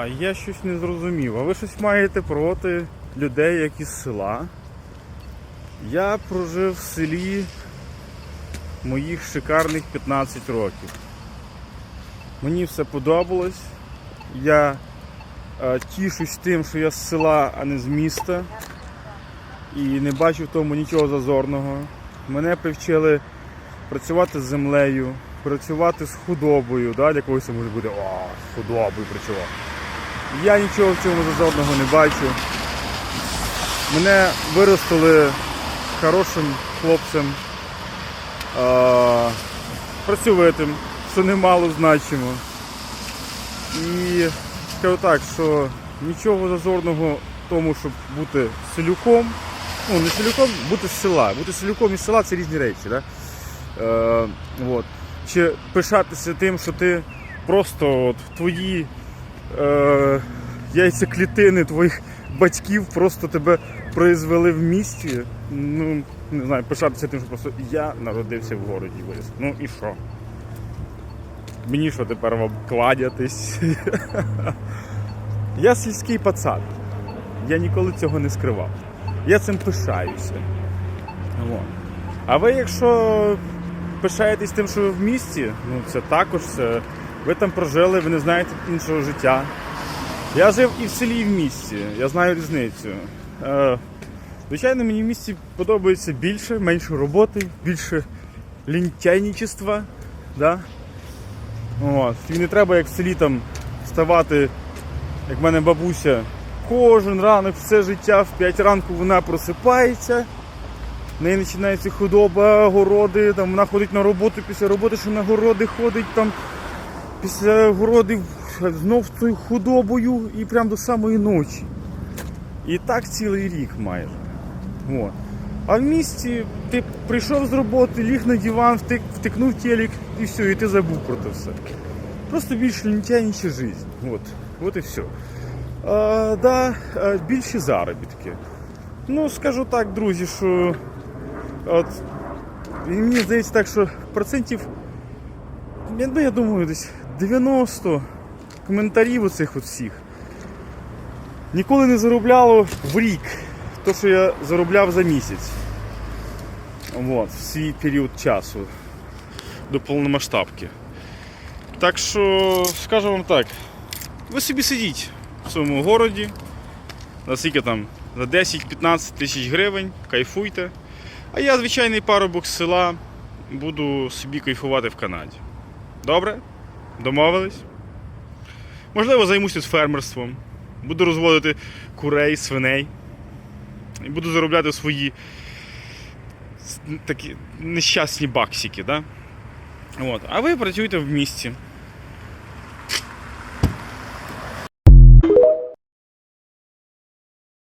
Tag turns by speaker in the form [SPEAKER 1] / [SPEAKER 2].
[SPEAKER 1] А я щось не зрозумів. А ви щось маєте проти людей, які з села? Я прожив в селі моїх шикарних 15 років. Мені все подобалось. Я е, тішусь тим, що я з села, а не з міста. І не бачу в тому нічого зазорного. Мене привчили працювати з землею, працювати з худобою. Да? Для когось може бути о, з худобою працював. Я нічого в цьому зазорного не бачу. Мене виростили хорошим хлопцем, е, працьовитим, що немало значимо. І скажу так, що нічого зазорного в тому, щоб бути селюком, ну не селюком, бути з села. Бути селюком і села це різні речі. Да? Е, от. Чи пишатися тим, що ти просто от, твої е, яйцеклітини твоїх батьків просто тебе произвели в місті. Ну, не знаю, пишатися тим, що просто я народився в городі виріс. Ну і що? Мені що тепер вам кладятись? Я сільський пацан. Я ніколи цього не скривав. Я цим пишаюся. От. А ви, якщо пишаєтесь тим, що ви в місті, ну це також це. Ви там прожили, ви не знаєте іншого життя. Я жив і в селі, і в місті. Я знаю різницю. Е, звичайно, мені в місті подобається більше, менше роботи, більше лінтяйничества. Да? От. І не треба як в селі там вставати, як в мене бабуся, кожен ранок все життя в 5 ранку вона просипається. В неї починається худоба, городи, там вона ходить на роботу після роботи, що на городи ходить там після городів знов цією худобою і прям до самої ночі. І так цілий рік майже. От. А в місті ти прийшов з роботи, ліг на диван, втик, втикнув телек і все, і ти забув про це все. Просто більш лентяйнича життя. От. От і все. А, да, більші заробітки. Ну, скажу так, друзі, що от, мені здається так, що процентів, ну, я думаю, десь 90 коментарів оцих от всіх ніколи не заробляло в рік то, що я заробляв за місяць. От, в свій період часу до повномасштабки. Так що, скажу вам так, ви собі сидіть в своєму городі, за скільки там, за 10-15 тисяч гривень, кайфуйте. А я, звичайний парубок з села, буду собі кайфувати в Канаді. Добре? Домовились? Можливо, займуся фермерством, буду розводити курей, свиней. І буду заробляти свої такі нещасні баксики. Да? От. А ви працюєте в місті.